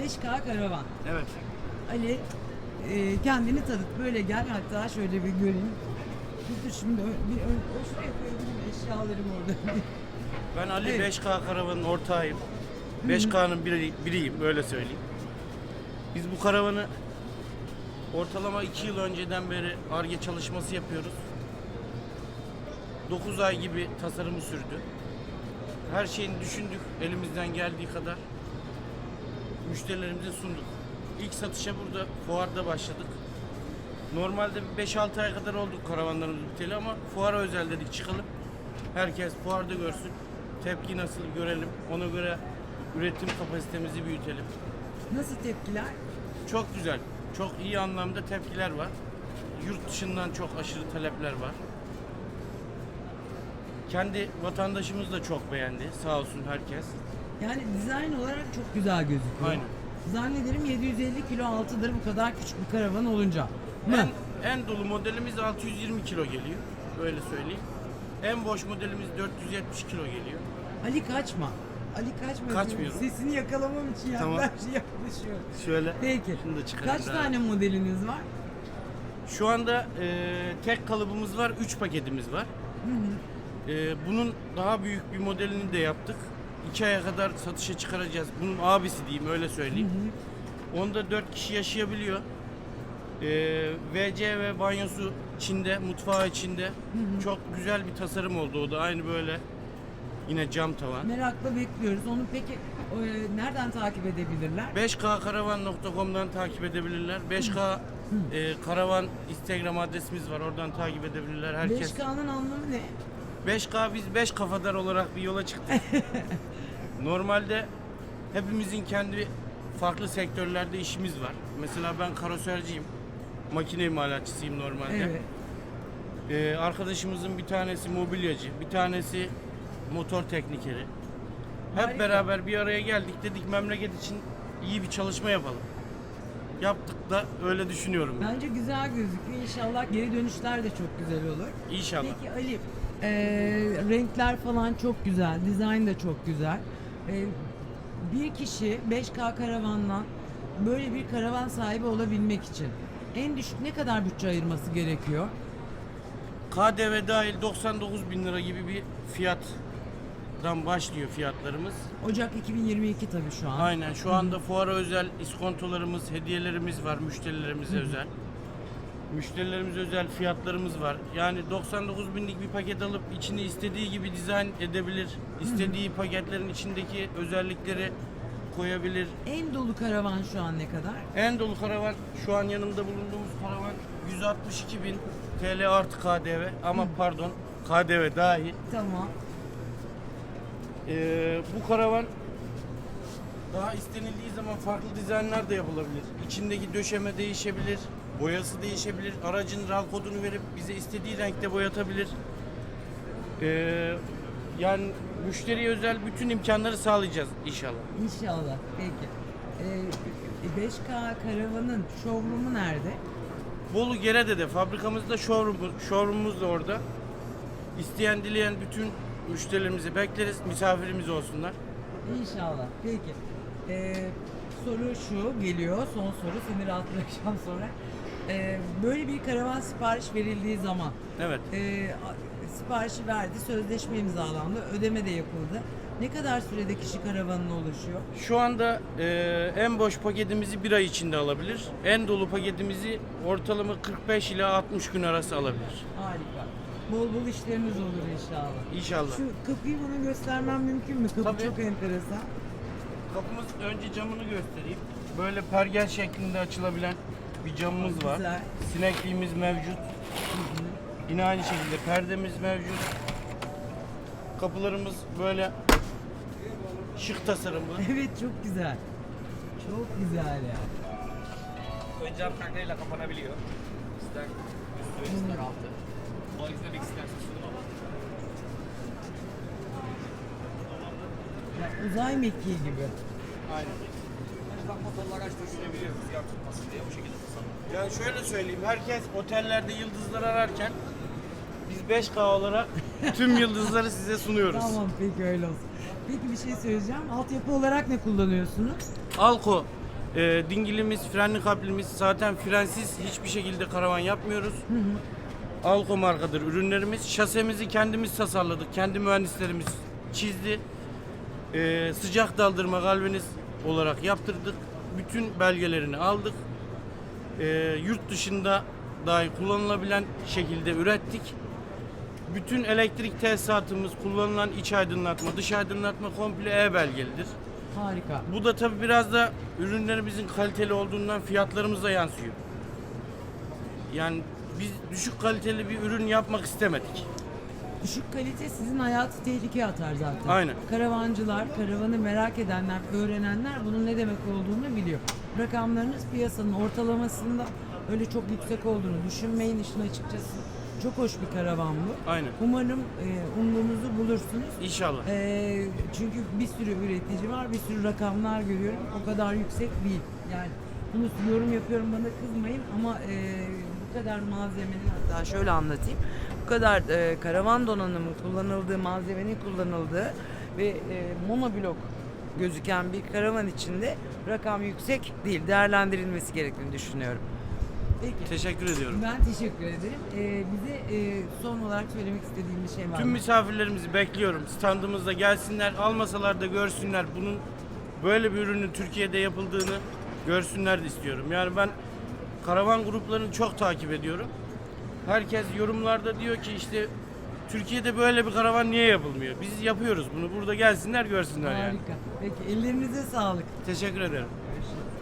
5K karavan. Evet. Ali e, kendini tanıt. Böyle gel hatta şöyle bir göreyim. Dur şimdi ö- bir ön, o şuraya koyabilirim eşyalarım orada. Ben Ali Evet. 5K karavanın ortağıyım. 5K'nın biri, biriyim öyle söyleyeyim. Biz bu karavanı ortalama 2 yıl önceden beri ARGE çalışması yapıyoruz. 9 ay gibi tasarımı sürdü. Her şeyini düşündük elimizden geldiği kadar. Müşterilerimize sunduk. İlk satışa burada fuarda başladık. Normalde bir 5-6 ay kadar olduk karavanlarımız biteli ama fuara özel dedik çıkalım. Herkes fuarda görsün. Tepki nasıl görelim. Ona göre üretim kapasitemizi büyütelim. Nasıl tepkiler? Çok güzel. Çok iyi anlamda tepkiler var. Yurt dışından çok aşırı talepler var. Kendi vatandaşımız da çok beğendi. Sağ olsun herkes. Yani dizayn olarak çok güzel gözüküyor. Aynen. Zannederim 750 kilo altıdır bu kadar küçük bir karavan olunca. Mı? En, en dolu modelimiz 620 kilo geliyor. Öyle söyleyeyim. En boş modelimiz 470 kilo geliyor. Ali kaçma. Ali kaçma. Kaçmıyorum. Sesini yakalamam için Tamam. yaklaş, yaklaşıyor. Şöyle. Peki. Şunu da çıkarayım Kaç daha. tane modeliniz var? Şu anda e, tek kalıbımız var, 3 paketimiz var. E, bunun daha büyük bir modelini de yaptık. 2 aya kadar satışa çıkaracağız. Bunun abisi diyeyim öyle söyleyeyim. Onda 4 kişi yaşayabiliyor. E, WC ve banyosu içinde, mutfağı içinde. Çok güzel bir tasarım oldu o da. Aynı böyle yine cam tavan. Merakla bekliyoruz. Onu peki e, nereden takip edebilirler? 5kkaravan.com'dan takip edebilirler. 5K e, karavan Instagram adresimiz var. Oradan takip edebilirler. Herkes 5K'nın anlamı ne? 5K biz 5 kafadar olarak bir yola çıktık. Normalde hepimizin kendi farklı sektörlerde işimiz var. Mesela ben karoserciyim. Makine imalatçısıyım normalde. Evet. Ee, arkadaşımızın bir tanesi mobilyacı, bir tanesi motor teknikeri. Hep Harika. beraber bir araya geldik dedik memleket için iyi bir çalışma yapalım. Yaptık da öyle düşünüyorum ben. Bence güzel gözüküyor. İnşallah geri dönüşler de çok güzel olur. İnşallah. Peki Ali, e, renkler falan çok güzel, dizayn da çok güzel. E, bir kişi 5K karavandan böyle bir karavan sahibi olabilmek için en düşük ne kadar bütçe ayırması gerekiyor? KDV dahil 99 bin lira gibi bir fiyattan başlıyor fiyatlarımız. Ocak 2022 tabii şu an. Aynen şu anda fuara özel iskontolarımız, hediyelerimiz var müşterilerimize özel. Müşterilerimize özel fiyatlarımız var. Yani 99 binlik bir paket alıp içini istediği gibi dizayn edebilir. İstediği paketlerin içindeki özellikleri koyabilir. En dolu karavan şu an ne kadar? En dolu karavan şu an yanımda bulunduğumuz karavan 162 bin TL artı KDV ama pardon KDV dahil. Tamam. Ee, bu karavan daha istenildiği zaman farklı dizaynlar da yapılabilir. İçindeki döşeme değişebilir, boyası değişebilir. Aracın RAL kodunu verip bize istediği renkte boyatabilir. Ee, yani müşteriye özel bütün imkanları sağlayacağız inşallah. İnşallah. Peki. E, 5K karavanın showroom'u nerede? Bolu Gerede'de fabrikamızda showroom, showroomumuz da orada. İsteyen dileyen bütün müşterilerimizi bekleriz. Misafirimiz olsunlar. İnşallah. Peki. Ee, soru şu geliyor. Son soru. Seni rahat bırakacağım sonra. Ee, böyle bir karavan sipariş verildiği zaman Evet. e, siparişi verdi, sözleşme imzalandı, ödeme de yapıldı. Ne kadar sürede kişi karavanına ulaşıyor? Şu anda e, en boş paketimizi bir ay içinde alabilir. En dolu paketimizi ortalama 45 ila 60 gün arası alabilir. Harika. Bol bol işleriniz olur inşallah. İnşallah. Şu kapıyı bana göstermem mümkün mü? Kapı Tabii. çok enteresan. Kapımız önce camını göstereyim. Böyle pergel şeklinde açılabilen bir camımız var. Güzel. Sinekliğimiz mevcut. Yine aynı şekilde perdemiz mevcut. Kapılarımız böyle şık tasarımlı. Evet çok güzel. Çok güzel ya. Ön cam taklayla kapanabiliyor. İster üstü, ister altı. O izlemek istersen sunum ama. ya uzay mekiği gibi. Aynen. Bak motorlar açtı düşünebiliyor rüzgar tutmasın diye bu şekilde tasarlanıyor. Yani şöyle söyleyeyim. Herkes otellerde yıldızlar ararken biz 5K olarak tüm yıldızları size sunuyoruz. Tamam peki öyle olsun. Peki bir şey söyleyeceğim. Altyapı olarak ne kullanıyorsunuz? Alko Ee, dingilimiz, frenli kaplimiz zaten frensiz hiçbir şekilde karavan yapmıyoruz. Alko markadır ürünlerimiz. Şasemizi kendimiz tasarladık. Kendi mühendislerimiz çizdi. Ee, sıcak daldırma galvaniz olarak yaptırdık. Bütün belgelerini aldık. Ee, yurt dışında dahi kullanılabilen şekilde ürettik. Bütün elektrik tesisatımız, kullanılan iç aydınlatma, dış aydınlatma komple E belgelidir. Harika. Bu da tabii biraz da ürünlerimizin kaliteli olduğundan fiyatlarımıza yansıyor. Yani biz düşük kaliteli bir ürün yapmak istemedik. Düşük kalite sizin hayatı tehlikeye atar zaten. Aynen. Karavancılar, karavanı merak edenler, öğrenenler bunun ne demek olduğunu biliyor. Rakamlarınız piyasanın ortalamasında öyle çok yüksek olduğunu düşünmeyin işin açıkçası. Çok hoş bir karavan bu. Aynen. Umarım e, umduğunuzu bulursunuz. İnşallah. E, çünkü bir sürü üretici var, bir sürü rakamlar görüyorum. O kadar yüksek değil. Yani bunu yorum yapıyorum bana kızmayın ama e, bu kadar malzemenin hatta şöyle anlatayım. Bu kadar e, karavan donanımı kullanıldığı, malzemenin kullanıldığı ve e, monoblok gözüken bir karavan içinde rakam yüksek değil. Değerlendirilmesi gerektiğini düşünüyorum. Peki. Teşekkür ediyorum. Ben teşekkür ederim. E, bize e, son olarak söylemek istediğim bir şey var Tüm mı? misafirlerimizi bekliyorum. Standımızda gelsinler, almasalar da görsünler. Bunun böyle bir ürünün Türkiye'de yapıldığını görsünler de istiyorum. Yani ben karavan gruplarını çok takip ediyorum. Herkes yorumlarda diyor ki işte Türkiye'de böyle bir karavan niye yapılmıyor? Biz yapıyoruz bunu. Burada gelsinler görsünler yani. Harika. Peki ellerinize sağlık. Teşekkür ederim. Görüşürüz.